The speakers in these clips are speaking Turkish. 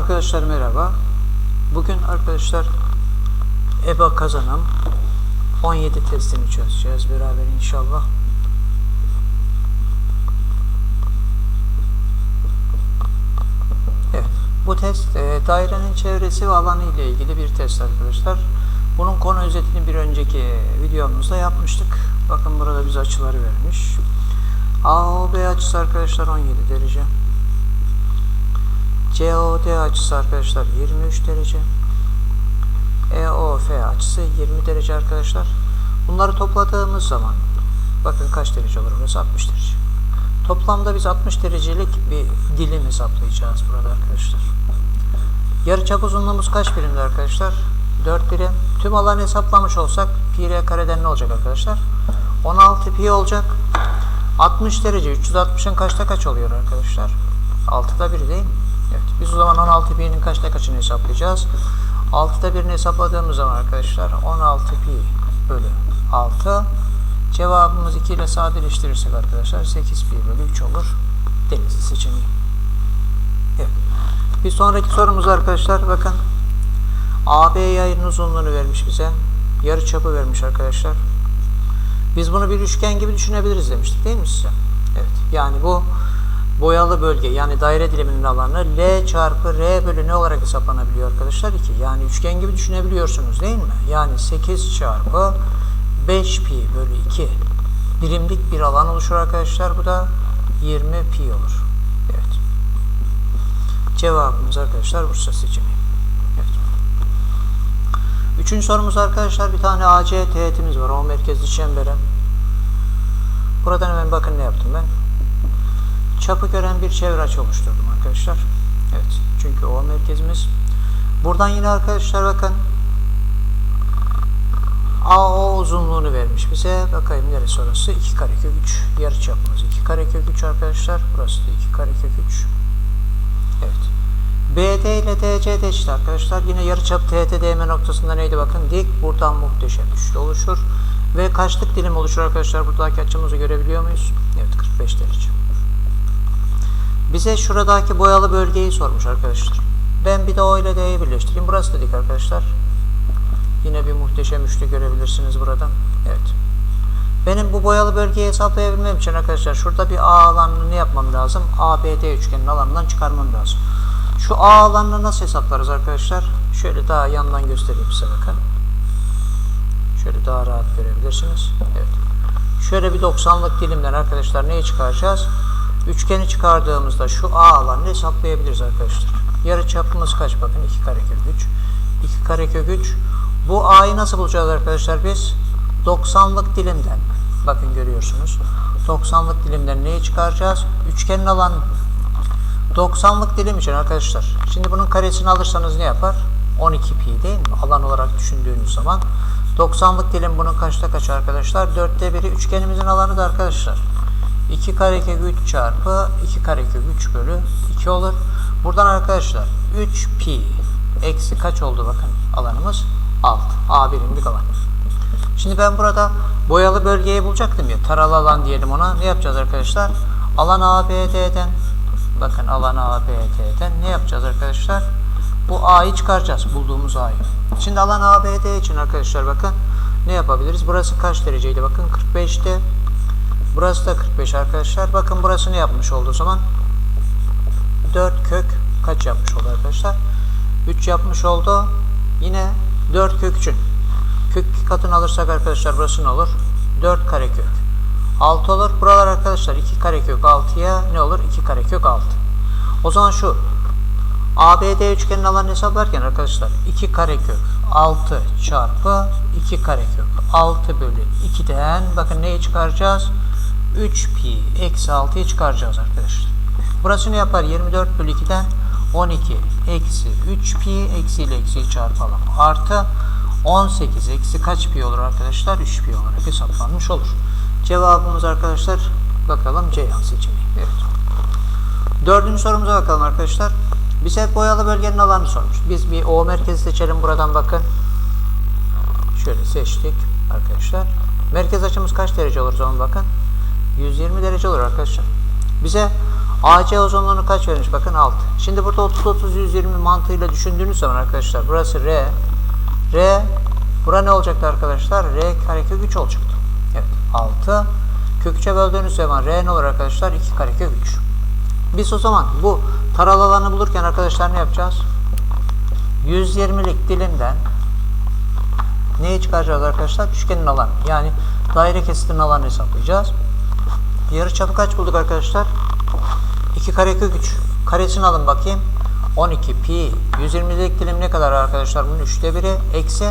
Arkadaşlar merhaba. Bugün arkadaşlar EBA kazanım 17 testini çözeceğiz beraber inşallah. Evet. Bu test e, dairenin çevresi ve alanı ile ilgili bir test arkadaşlar. Bunun konu özetini bir önceki videomuzda yapmıştık. Bakın burada bize açıları vermiş. AOB açısı arkadaşlar 17 derece. COD açısı arkadaşlar 23 derece. EOF açısı 20 derece arkadaşlar. Bunları topladığımız zaman bakın kaç derece olur burası 60 derece. Toplamda biz 60 derecelik bir dilim hesaplayacağız burada arkadaşlar. Yarıçap uzunluğumuz kaç birimdi arkadaşlar? 4 birim. Tüm alanı hesaplamış olsak pi r kareden ne olacak arkadaşlar? 16 pi olacak. 60 derece 360'ın kaçta kaç oluyor arkadaşlar? 6'da 1 değil? Evet. Biz o zaman 16 pi'nin kaçta kaçını hesaplayacağız? 6'da 1'ini hesapladığımız zaman arkadaşlar 16 pi bölü 6 cevabımız 2 ile sadeleştirirsek arkadaşlar 8 pi bölü 3 olur. Denizli seçeneği. Evet. Bir sonraki sorumuz arkadaşlar bakın. AB yayının uzunluğunu vermiş bize. Yarı çapı vermiş arkadaşlar. Biz bunu bir üçgen gibi düşünebiliriz demiştik değil mi size? Evet. Yani bu boyalı bölge yani daire diliminin alanı L çarpı R bölü ne olarak hesaplanabiliyor arkadaşlar? 2. Yani üçgen gibi düşünebiliyorsunuz değil mi? Yani 8 çarpı 5 pi bölü 2 birimlik bir alan oluşur arkadaşlar. Bu da 20 pi olur. Evet. Cevabımız arkadaşlar Bursa seçeneği. Evet. Üçüncü sorumuz arkadaşlar bir tane AC teğetimiz var. O merkezli çembere. Buradan hemen bakın ne yaptım ben. Çapı gören bir çevre açı oluşturdum arkadaşlar. Evet. Çünkü o merkezimiz. Buradan yine arkadaşlar bakın. AO uzunluğunu vermiş bize. Bakayım neresi orası? 2 karekök 3. Yarı çapımız 2 karekök 3 arkadaşlar. Burası da 2 karekök 3. Evet. BD ile DC de eşit arkadaşlar. Yine yarıçap TTDM noktasında neydi bakın. Dik buradan muhteşem üçlü oluşur. Ve kaçlık dilim oluşur arkadaşlar. Buradaki açımızı görebiliyor muyuz? Evet 45 derece. Bize şuradaki boyalı bölgeyi sormuş arkadaşlar. Ben bir de O ile D'yi birleştireyim. Burası dedik arkadaşlar. Yine bir muhteşem üçlü görebilirsiniz buradan. Evet. Benim bu boyalı bölgeyi hesaplayabilmem için arkadaşlar şurada bir A alanını ne yapmam lazım? ABD üçgenin alanından çıkarmam lazım. Şu A alanını nasıl hesaplarız arkadaşlar? Şöyle daha yandan göstereyim size bakın. Şöyle daha rahat görebilirsiniz. Evet. Şöyle bir 90'lık dilimden arkadaşlar neyi çıkaracağız? Üçgeni çıkardığımızda şu A alanını hesaplayabiliriz arkadaşlar. Yarı çapımız kaç? Bakın 2 karekök 3. 2 karekök 3. Bu A'yı nasıl bulacağız arkadaşlar biz? 90'lık dilimden. Bakın görüyorsunuz. 90'lık dilimden neyi çıkaracağız? Üçgenin alanı 90'lık dilim için arkadaşlar. Şimdi bunun karesini alırsanız ne yapar? 12 pi değil mi? Alan olarak düşündüğünüz zaman. 90'lık dilim bunun kaçta kaç arkadaşlar? 4'te 1'i üçgenimizin alanı da arkadaşlar. 2 karekök 3 çarpı 2 karekök 3 bölü 2 olur. Buradan arkadaşlar 3 pi eksi kaç oldu bakın alanımız? 6. A birimlik alan. Şimdi ben burada boyalı bölgeyi bulacaktım ya. Taralı alan diyelim ona. Ne yapacağız arkadaşlar? Alan ABD'den Bakın alan ABD'den ne yapacağız arkadaşlar? Bu A'yı çıkaracağız. Bulduğumuz A'yı. Şimdi alan ABD için arkadaşlar bakın ne yapabiliriz? Burası kaç dereceydi? Bakın 45'te. Burası da 45 arkadaşlar. Bakın burası ne yapmış oldu o zaman? 4 kök kaç yapmış oldu arkadaşlar? 3 yapmış oldu. Yine 4 kök 3'ün. Kök 2 katını alırsak arkadaşlar burası ne olur? 4 karekök. 6 olur. Buralar arkadaşlar 2 karekök 6'ya ne olur? 2 karekök 6. O zaman şu ABD üçgenin alanını hesaplarken arkadaşlar 2 karekök 6 çarpı 2 karekök 6 bölü 2'den bakın neyi çıkaracağız? 3 pi eksi 6'yı çıkaracağız arkadaşlar. Burası ne yapar? 24 bölü 2'den 12 eksi 3 pi eksi ile eksiyi çarpalım. Artı 18 eksi kaç pi olur arkadaşlar? 3 pi olarak hesaplanmış olur. Cevabımız arkadaşlar bakalım Ceyhan seçeneği. Evet. Dördüncü sorumuza bakalım arkadaşlar. Bize boyalı bölgenin alanını sormuş. Biz bir O merkezi seçelim buradan bakın. Şöyle seçtik arkadaşlar. Merkez açımız kaç derece olur zaman bakın. 120 derece olur arkadaşlar. Bize AC uzunluğunu kaç vermiş? Bakın 6. Şimdi burada 30 30 120 mantığıyla düşündüğünüz zaman arkadaşlar burası R. R bura ne olacaktı arkadaşlar? R karekök 3 olacaktı. Evet 6. Kök 3'e böldüğünüz zaman R ne olur arkadaşlar? 2 karekök 3. Biz o zaman bu taralı alanı bulurken arkadaşlar ne yapacağız? 120'lik dilimden neyi çıkaracağız arkadaşlar? Üçgenin alanı. Yani daire kesitinin alanını hesaplayacağız. Yarı çapı kaç bulduk arkadaşlar? 2 karekök 3. Karesini alın bakayım. 12 pi 120'lik dilim ne kadar arkadaşlar? Bunun 3'te 1'i eksi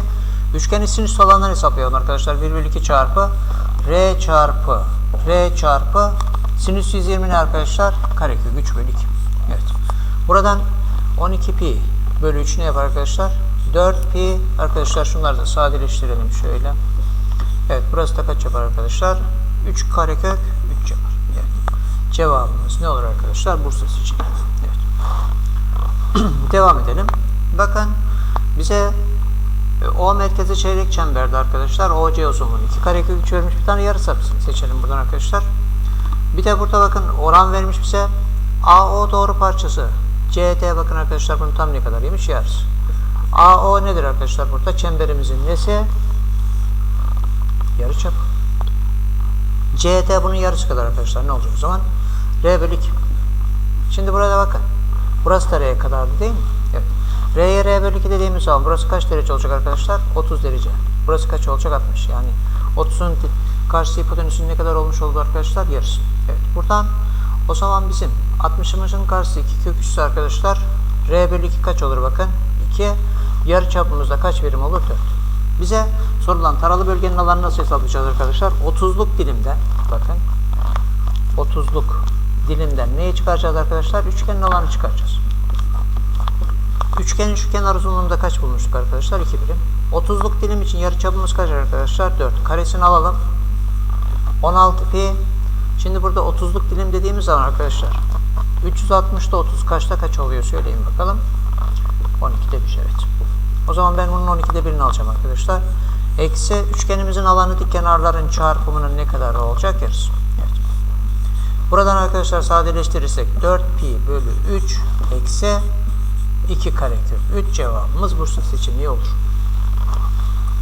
üçgenin sinüs alanını hesaplayalım arkadaşlar. 1 bölü 2 çarpı r çarpı r çarpı sinüs 120 ne arkadaşlar? Karekök 3 bölü 2. Evet. Buradan 12 pi bölü 3 ne yapar arkadaşlar? 4 pi arkadaşlar şunları da sadeleştirelim şöyle. Evet burası da kaç yapar arkadaşlar? 3 karekök 3 yapar. Evet. Cevabımız ne olur arkadaşlar? Bursa seçeneği. Evet. Devam edelim. Bakın bize e, O merkezi çeyrek çemberdi arkadaşlar. OC uzunluğu 2 karekök 3 vermiş. Bir tane yarı sapısını seçelim buradan arkadaşlar. Bir de burada bakın oran vermiş bize. AO doğru parçası. CT bakın arkadaşlar bunun tam ne kadar yemiş yarısı. AO nedir arkadaşlar burada? Çemberimizin nesi? Yarıçap. CT bunun yarısı kadar arkadaşlar. Ne olacak o zaman? R bölü 2. Şimdi burada bakın. Burası da R'ye kadardı değil mi? Evet. R'ye R bölü 2 dediğimiz zaman burası kaç derece olacak arkadaşlar? 30 derece. Burası kaç olacak? 60. Yani 30'un karşı hipotenüsün ne kadar olmuş oldu arkadaşlar? Yarısı. Evet. Buradan o zaman bizim 60'ımızın karşısı 2 kök üssü arkadaşlar. R bölü 2 kaç olur bakın? 2. Yarı çapımızda kaç birim olur? 4. Bize sorulan taralı bölgenin alanını nasıl hesaplayacağız arkadaşlar? 30'luk dilimden bakın 30'luk dilimden neyi çıkaracağız arkadaşlar? Üçgenin alanı çıkaracağız. Üçgenin şu kenar uzunluğunda kaç bulmuştuk arkadaşlar? 2 birim. 30'luk dilim için yarıçapımız kaç arkadaşlar? 4. Karesini alalım. 16 pi. Şimdi burada 30'luk dilim dediğimiz zaman arkadaşlar 360'da 30 kaçta kaç oluyor söyleyin bakalım. 12'de 1 evet. O zaman ben bunun 12'de 1'ini alacağım arkadaşlar. Eksi üçgenimizin alanı dik kenarların çarpımının ne kadar olacak yarısı. Buradan arkadaşlar sadeleştirirsek 4 pi bölü 3 eksi 2 karekök 3 cevabımız Bursa seçeneği olur.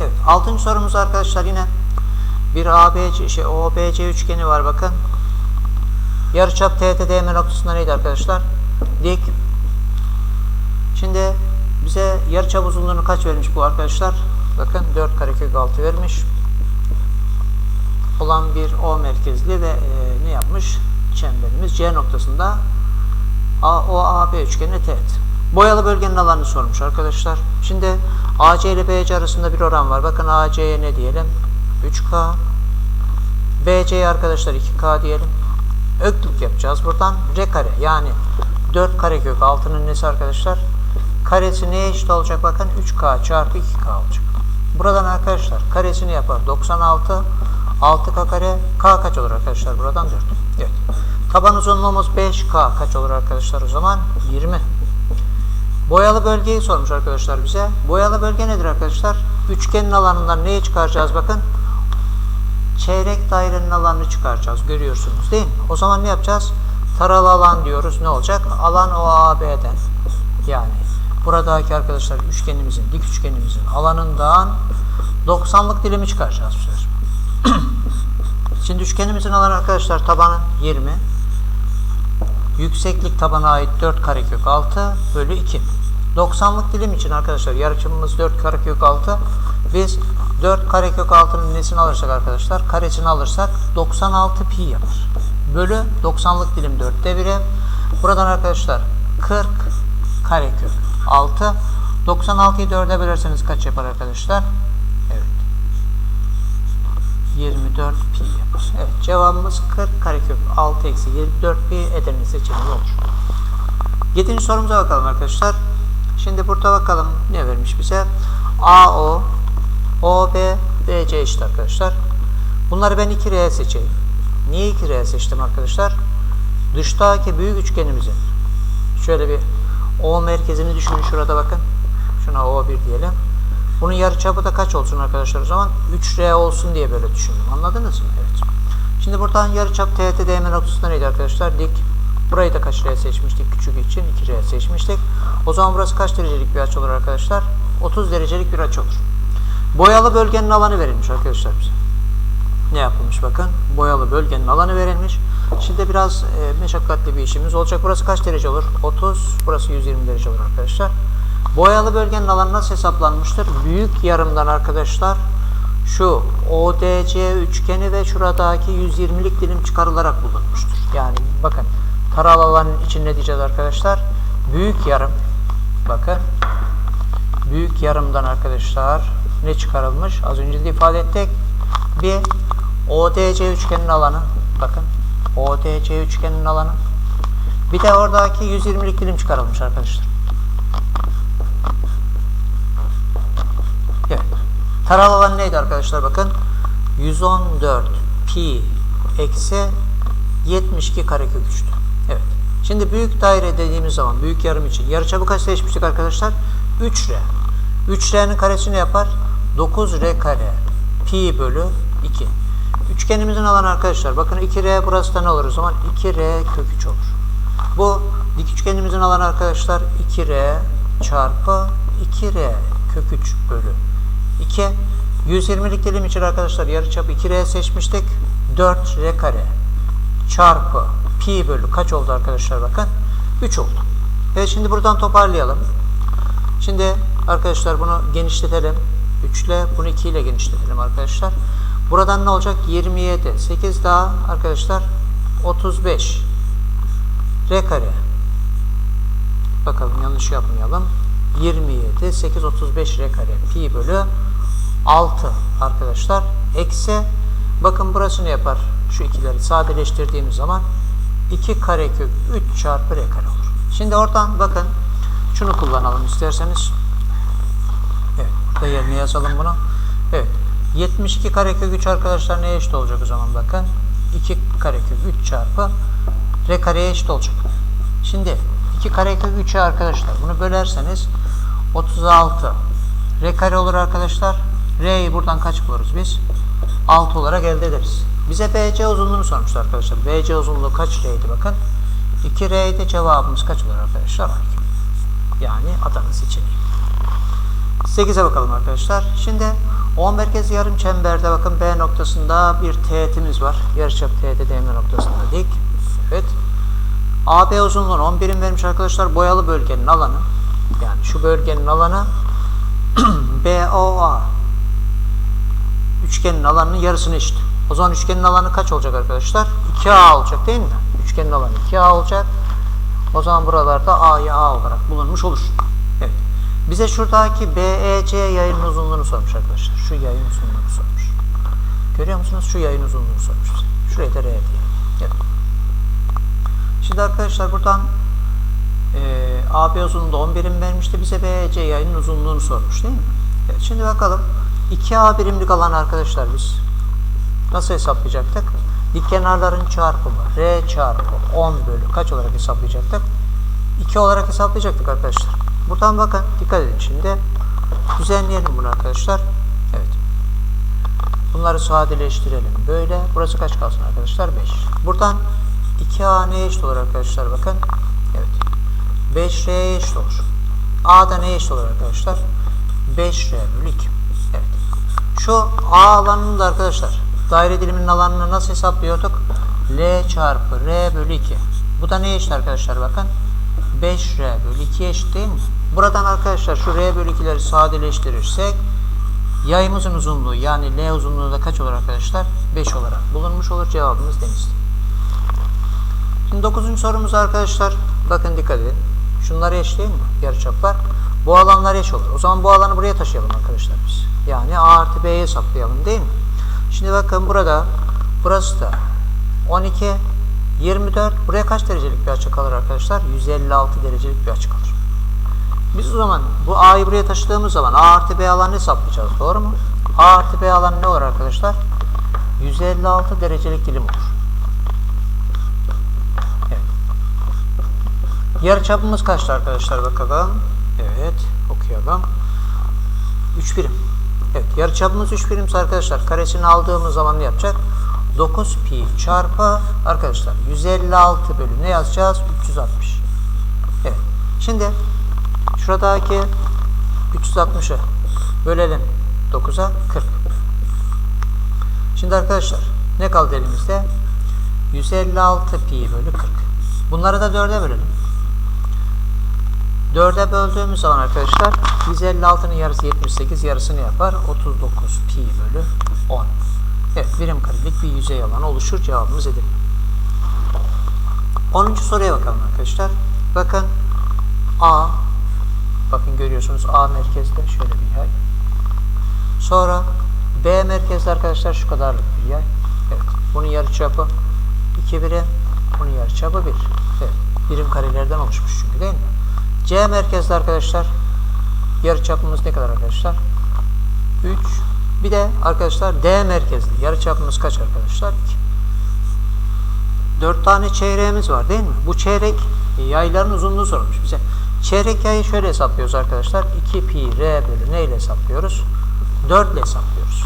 Evet. Altıncı sorumuz arkadaşlar yine bir ABC şey OBC üçgeni var bakın. Yarıçap TTDM noktasında neydi arkadaşlar? Dik. Şimdi bize yarıçap uzunluğunu kaç vermiş bu arkadaşlar? Bakın 4 karekök 6 vermiş. Olan bir O merkezli ve e, ne yapmış? Çemberimiz C noktasında AOAB üçgeni teğet. Boyalı bölgenin alanını sormuş arkadaşlar. Şimdi AC ile BC arasında bir oran var. Bakın AC'ye ne diyelim? 3K. BC'ye arkadaşlar 2K diyelim. Öklük yapacağız buradan. R kare yani 4 karekök 6'nın nesi arkadaşlar? Karesi neye eşit olacak? Bakın 3K çarpı 2K olacak. Buradan arkadaşlar karesini yapar. 96 6K kare K kaç olur arkadaşlar? Buradan 4. Evet. Taban uzunluğumuz 5K kaç olur arkadaşlar o zaman? 20. Boyalı bölgeyi sormuş arkadaşlar bize. Boyalı bölge nedir arkadaşlar? Üçgenin alanından neyi çıkaracağız bakın. Çeyrek dairenin alanını çıkaracağız. Görüyorsunuz değil mi? O zaman ne yapacağız? Taralı alan diyoruz. Ne olacak? Alan OAB'den. Yani buradaki arkadaşlar üçgenimizin, dik üçgenimizin alanından 90'lık dilimi çıkaracağız bu sefer. Şimdi üçgenimizin alanı arkadaşlar tabanı 20. Yükseklik tabana ait 4 karekök 6 bölü 2. 90'lık dilim için arkadaşlar yarıçımımız 4 karekök 6. Biz 4 karekök 6'nın nesini alırsak arkadaşlar karesini alırsak 96 pi yapar. Bölü 90'lık dilim 4'te 1'e. Buradan arkadaşlar 40 karekök 6. 96'yı 4'e bölerseniz kaç yapar arkadaşlar? Evet. 24 pi yapar. Evet cevabımız 40 karekök 6 eksi 24 pi Edirne seçeneği olur. 7. sorumuza bakalım arkadaşlar. Şimdi burada bakalım ne vermiş bize. AO, OB, BC eşit arkadaşlar. Bunları ben 2R seçeyim. Niye 2R seçtim arkadaşlar? Dıştaki büyük üçgenimizin şöyle bir O merkezini düşünün şurada bakın. Şuna O1 diyelim. Bunun yarıçapı da kaç olsun arkadaşlar o zaman? 3R olsun diye böyle düşündüm. Anladınız mı? Evet. Şimdi buradan yarıçap TT DM noktasında neydi arkadaşlar? Dik. Burayı da kaç R seçmiştik? Küçük için 2 R seçmiştik. O zaman burası kaç derecelik bir açı olur arkadaşlar? 30 derecelik bir açı olur. Boyalı bölgenin alanı verilmiş arkadaşlar bize. Ne yapılmış bakın? Boyalı bölgenin alanı verilmiş. Şimdi biraz e, meşakkatli bir işimiz olacak. Burası kaç derece olur? 30. Burası 120 derece olur arkadaşlar. Boyalı bölgenin alanı nasıl hesaplanmıştır? Büyük yarımdan arkadaşlar şu ODC üçgeni ve şuradaki 120'lik dilim çıkarılarak bulunmuştur. Yani bakın taralı alanın için ne diyeceğiz arkadaşlar? Büyük yarım bakın büyük yarımdan arkadaşlar ne çıkarılmış? Az önce de ifade ettik. Bir ODC üçgenin alanı bakın ODC üçgenin alanı bir de oradaki 120'lik dilim çıkarılmış arkadaşlar. Evet. Taralı alan neydi arkadaşlar bakın? 114 pi eksi 72 karekök 3'tü. Evet. Şimdi büyük daire dediğimiz zaman büyük yarım için yarıçapı kaç seçmiştik arkadaşlar? 3R. 3R'nin karesi ne yapar? 9R kare. Pi bölü 2. Üçgenimizin alanı arkadaşlar bakın 2R burası da ne olur o zaman? 2R kök 3 olur. Bu dik üçgenimizin alanı arkadaşlar 2R çarpı 2R kök 3 bölü 2. 120'lik dilim için arkadaşlar yarıçapı 2R seçmiştik. 4R kare çarpı pi bölü kaç oldu arkadaşlar bakın? 3 oldu. Evet şimdi buradan toparlayalım. Şimdi arkadaşlar bunu genişletelim. 3 ile bunu 2 ile genişletelim arkadaşlar. Buradan ne olacak? 27. 8 daha arkadaşlar 35. R kare. Bakalım yanlış yapmayalım. 27, 8, 35 R kare. Pi bölü 6 arkadaşlar. Eksi. Bakın burası ne yapar? Şu ikileri sadeleştirdiğimiz zaman 2 karekök 3 çarpı R kare olur. Şimdi oradan bakın şunu kullanalım isterseniz. Evet. Burada yerine yazalım bunu. Evet. 72 karekök 3 arkadaşlar neye eşit olacak o zaman bakın. 2 karekök 3 çarpı R kareye eşit olacak. Şimdi 2 karekök 3'e arkadaşlar bunu bölerseniz 36 R kare olur arkadaşlar. R'yi buradan kaç buluruz biz? 6 olarak elde ederiz. Bize BC uzunluğunu sormuşlar arkadaşlar. BC uzunluğu kaç R'ydi bakın. 2 R'ydi cevabımız kaç olur arkadaşlar? 12. Yani Adana seçeneği. 8'e bakalım arkadaşlar. Şimdi 10 merkez yarım çemberde bakın B noktasında bir teğetimiz var. Yarıçap teğeti DM noktasında dik. Evet. AB uzunluğunu 10 birim vermiş arkadaşlar. Boyalı bölgenin alanı. Yani şu bölgenin alanı BOA üçgenin alanının yarısını eşit. O zaman üçgenin alanı kaç olacak arkadaşlar? 2A olacak değil mi? Üçgenin alanı 2A olacak. O zaman buralarda A'yı A olarak bulunmuş olur. Evet. Bize şuradaki BEC yayın uzunluğunu sormuş arkadaşlar. Şu yayın uzunluğunu sormuş. Görüyor musunuz? Şu yayın uzunluğunu sormuş. Şuraya da R diyelim. Evet. Şimdi arkadaşlar buradan e, AB uzunluğunda 10 birim vermişti. Bize BEC yayının uzunluğunu sormuş değil mi? Evet, şimdi bakalım. 2A birimlik alan arkadaşlar biz nasıl hesaplayacaktık? Dik kenarların çarpımı R çarpı 10 bölü kaç olarak hesaplayacaktık? 2 olarak hesaplayacaktık arkadaşlar. Buradan bakın dikkat edin şimdi. Düzenleyelim bunu arkadaşlar. Evet. Bunları sadeleştirelim. Böyle. Burası kaç kalsın arkadaşlar? 5. Buradan 2A neye eşit olur arkadaşlar? Bakın. Evet. 5R'ye eşit olur. A da neye eşit olur arkadaşlar? 5R bölü 2. Şu A alanını da arkadaşlar daire diliminin alanını nasıl hesaplıyorduk? L çarpı R bölü 2. Bu da neye eşit arkadaşlar bakın? 5R bölü 2'ye eşit değil mi? Buradan arkadaşlar şu R bölü 2'leri sadeleştirirsek yayımızın uzunluğu yani L uzunluğu da kaç olur arkadaşlar? 5 olarak bulunmuş olur. Cevabımız denizli. Şimdi 9. sorumuz arkadaşlar. Bakın dikkat edin. Şunları eş değil mi? Yarıçaplar. Bu alanlar eş olur. O zaman bu alanı buraya taşıyalım arkadaşlar biz. Yani A artı B'yi hesaplayalım değil mi? Şimdi bakın burada burası da 12 24 buraya kaç derecelik bir açı kalır arkadaşlar? 156 derecelik bir açı kalır. Biz o zaman bu A'yı buraya taşıdığımız zaman A artı B alanını hesaplayacağız. Doğru mu? A artı B alanı ne olur arkadaşlar? 156 derecelik dilim olur. Evet. Yarıçapımız kaçtı arkadaşlar bakalım. Evet okuyalım. 3 birim. Evet yarıçapımız 3 birimse arkadaşlar karesini aldığımız zaman ne yapacak? 9 pi çarpı arkadaşlar 156 bölü ne yazacağız? 360. Evet. Şimdi şuradaki 360'ı bölelim 9'a 40. Şimdi arkadaşlar ne kaldı elimizde? 156 pi bölü 40. Bunları da 4'e bölelim. 4'e böldüğümüz zaman arkadaşlar 156'nın yarısı 78 yarısını yapar. 39 pi bölü 10. Evet birim karelik bir yüzey alanı oluşur. Cevabımız Edirne. 10. soruya bakalım arkadaşlar. Bakın A bakın görüyorsunuz A merkezde şöyle bir yay. Sonra B merkezde arkadaşlar şu kadarlık bir yay. Evet. Bunun yarıçapı 2 birim. Bunun yarıçapı 1. Evet. Birim karelerden oluşmuş çünkü değil mi? C merkezde arkadaşlar yarıçapımız ne kadar arkadaşlar? 3. Bir de arkadaşlar D merkezli yarıçapımız kaç arkadaşlar? 2. 4 tane çeyreğimiz var değil mi? Bu çeyrek e, yayların uzunluğu sorulmuş bize. Çeyrek yayı şöyle hesaplıyoruz arkadaşlar. 2 pi r bölü ne ile hesaplıyoruz? 4 ile hesaplıyoruz.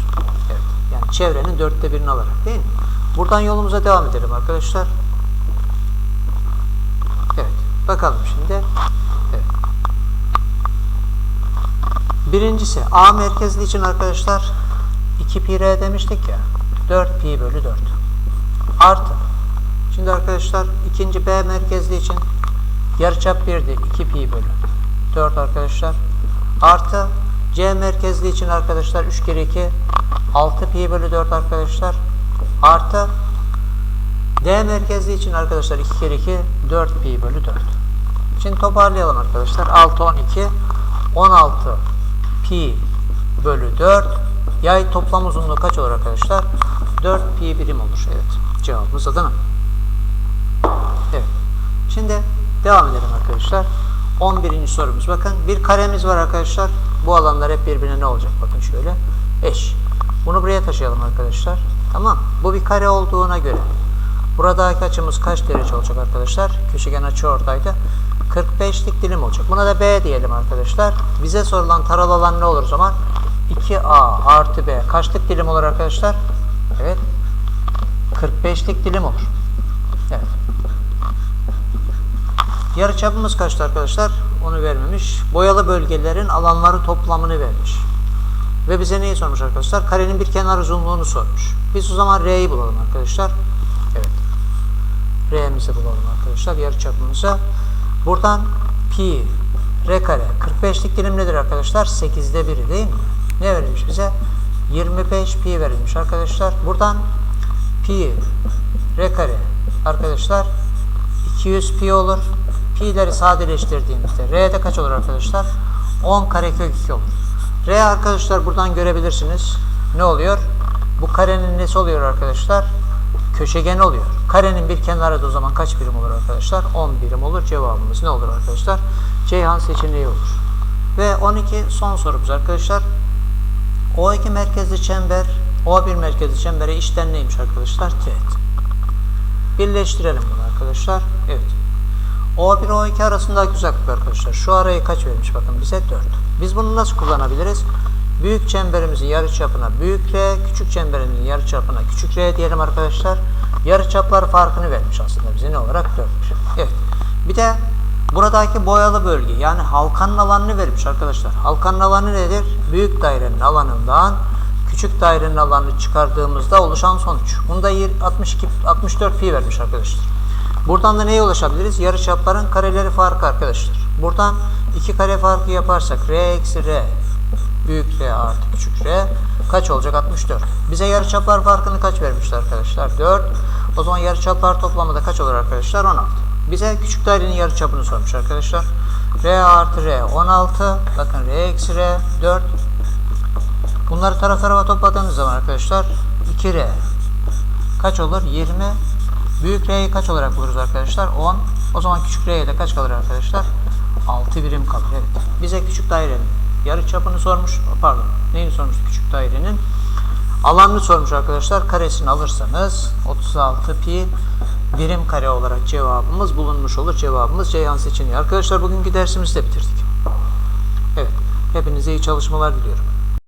Evet. Yani çevrenin dörtte birini alarak değil mi? Buradan yolumuza devam edelim arkadaşlar. Evet. Bakalım şimdi. Evet. Birincisi A merkezli için arkadaşlar 2 pi r demiştik ya. 4 pi bölü 4. Artı. Şimdi arkadaşlar ikinci B merkezli için yarıçap 1'di. 2 pi bölü 4 arkadaşlar. Artı C merkezli için arkadaşlar 3 kere 2 6 pi bölü 4 arkadaşlar. Artı D merkezli için arkadaşlar 2 kere 2 4 pi bölü 4. Şimdi toparlayalım arkadaşlar. 6 12 16 pi bölü 4 yay toplam uzunluğu kaç olur arkadaşlar? 4 pi birim olur. Evet. Cevabımız Adana. Evet. Şimdi devam edelim arkadaşlar. 11. sorumuz. Bakın bir karemiz var arkadaşlar. Bu alanlar hep birbirine ne olacak? Bakın şöyle. Eş. Bunu buraya taşıyalım arkadaşlar. Tamam. Bu bir kare olduğuna göre buradaki açımız kaç derece olacak arkadaşlar? Köşegen açı oradaydı. 45'lik dilim olacak. Buna da B diyelim arkadaşlar. Bize sorulan taralı alan ne olur o zaman? 2A artı B. Kaçlık dilim olur arkadaşlar? Evet. 45'lik dilim olur. Evet. Yarıçapımız kaçtı arkadaşlar? Onu vermemiş. Boyalı bölgelerin alanları toplamını vermiş. Ve bize neyi sormuş arkadaşlar? Karenin bir kenar uzunluğunu sormuş. Biz o zaman R'yi bulalım arkadaşlar. Evet. R'mizi bulalım arkadaşlar. Yarıçapımızı. Buradan pi R kare. 45'lik dilim nedir arkadaşlar? 8'de 1'i değil mi? Ne verilmiş bize? 25 pi verilmiş arkadaşlar. Buradan pi R kare arkadaşlar 200 pi olur. Pi'leri sadeleştirdiğimizde R'de kaç olur arkadaşlar? 10 karekök 2 olur. R arkadaşlar buradan görebilirsiniz. Ne oluyor? Bu karenin nesi oluyor arkadaşlar? Köşegen oluyor. Karenin bir kenarı da o zaman kaç birim olur arkadaşlar? 10 birim olur. Cevabımız ne olur arkadaşlar? Ceyhan seçeneği olur. Ve 12 son sorumuz arkadaşlar. O2 merkezli çember, O1 merkezli çembere işten neymiş arkadaşlar? Teğet. Birleştirelim bunu arkadaşlar. Evet. O1 O2 arasındaki uzaklık arkadaşlar. Şu arayı kaç vermiş bakın bize 4. Biz bunu nasıl kullanabiliriz? Büyük çemberimizin yarıçapına büyük R, küçük çemberimizin yarıçapına küçük R diyelim arkadaşlar. Yarıçaplar farkını vermiş aslında bize ne olarak 4. Evet. Bir de buradaki boyalı bölge yani halkanın alanını vermiş arkadaşlar. Halkanın alanı nedir? Büyük dairenin alanından küçük dairenin alanını çıkardığımızda oluşan sonuç. Bunda 62 64 pi vermiş arkadaşlar. Buradan da neye ulaşabiliriz? Yarıçapların kareleri farkı arkadaşlar. Buradan iki kare farkı yaparsak R eksi R büyük R artı küçük R kaç olacak? 64. Bize yarıçaplar farkını kaç vermişler arkadaşlar? 4. O zaman yarıçaplar toplamı da kaç olur arkadaşlar? 16. Bize küçük dairenin yarıçapını sormuş arkadaşlar. R artı R 16. Bakın R eksi R 4. Bunları taraf tarafa topladığımız zaman arkadaşlar 2R kaç olur? 20. Büyük R'yi kaç olarak buluruz arkadaşlar? 10. O zaman küçük R'ye de kaç kalır arkadaşlar? 6 birim kalır. Evet. Bize küçük dairenin yarı çapını sormuş. Pardon. Neyini sormuş küçük dairenin? Alanını sormuş arkadaşlar. Karesini alırsanız 36 pi birim kare olarak cevabımız bulunmuş olur. Cevabımız Ceyhan seçeneği. Arkadaşlar bugünkü dersimizi de bitirdik. Evet. Hepinize iyi çalışmalar diliyorum.